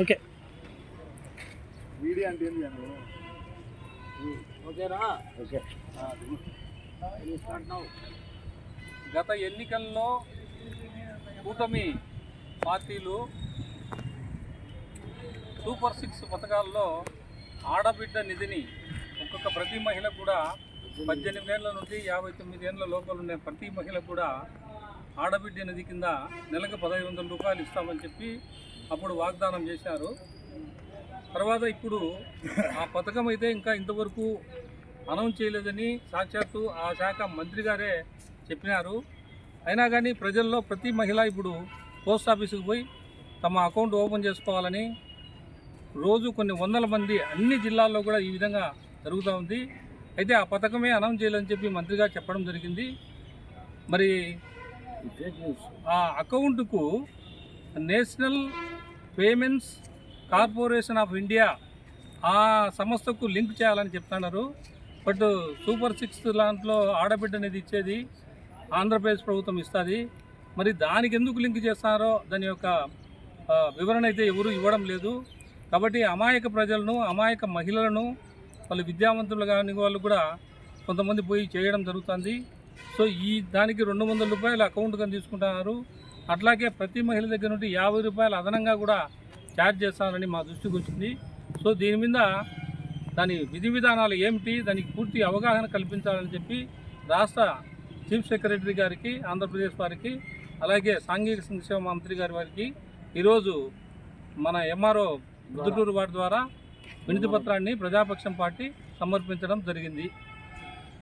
Okay. Media అంటే ఏంది ఓకేనా ఓకే. గత ఎన్నికల్లో కూటమి పార్టీలు సూపర్ సిక్స్ పథకాల్లో ఆడబిడ్డ నిధిని ఒక్కొక్క ప్రతి మహిళ కూడా పద్దెనిమిది ఏళ్ళ నుండి యాభై తొమ్మిది ఏళ్ళ లోపల ఉండే ప్రతి మహిళ కూడా ఆడబిడ్డ నిధి కింద నెలకు పదహైదు వందల రూపాయలు ఇస్తామని చెప్పి అప్పుడు వాగ్దానం చేశారు. తర్వాత ఇప్పుడు ఆ పథకం అయితే ఇంకా ఇంతవరకు అనౌన్స్ చేయలేదని సాక్షాత్తు ఆ శాఖ మంత్రి గారే చెప్పినారు. అయినా కానీ ప్రజల్లో ప్రతి మహిళ ఇప్పుడు పోస్ట్ ఆఫీసుకు పోయి తమ అకౌంట్ ఓపెన్ చేసుకోవాలని రోజు కొన్ని వందల మంది అన్ని జిల్లాల్లో కూడా ఈ విధంగా జరుగుతూ ఉంది. అయితే ఆ పథకమే అనౌన్స్ చేయాలని చెప్పి మంత్రిగా చెప్పడం జరిగింది. మరి ఆ అకౌంట్కు national payments corporation of India ఆ సంస్థకు లింక్ చేయాలని చెప్తున్నారు. బట్ సూపర్ సిక్స్ దాంట్లో ఆడబిడ్డ అనేది ఇచ్చేది ఆంధ్రప్రదేశ్ ప్రభుత్వం ఇస్తుంది. మరి దానికి ఎందుకు లింక్ చేస్తున్నారో దాని యొక్క వివరణ అయితే ఎవరు ఇవ్వడం లేదు. కాబట్టి అమాయక ప్రజలను అమాయక మహిళలను వాళ్ళు విద్యావంతులు కాని వాళ్ళు కూడా కొంతమంది పోయి చేయడం జరుగుతుంది. సో ఈ దానికి రెండు వందల రూపాయలు అకౌంట్ కానీ తీసుకుంటున్నారు. అట్లాగే ప్రతి మహిళ దగ్గర నుండి యాభై రూపాయలు అదనంగా కూడా ఛార్జ్ చేస్తారని మా దృష్టికి వచ్చింది. సో దీని మీద దాని విధి విధానాలు ఏమిటి దానికి పూర్తి అవగాహన కల్పించాలని చెప్పి రాష్ట్ర చీఫ్ సెక్రటరీ గారికి ఆంధ్రప్రదేశ్ వారికి అలాగే సాంఘిక సంక్షేమ మంత్రి గారి వారికి ఈరోజు మన ఎంఆర్ఓ బుద్ధుటూరు వారి ద్వారా వినతి పత్రాన్ని ప్రజాపక్షం పార్టీ సమర్పించడం జరిగింది.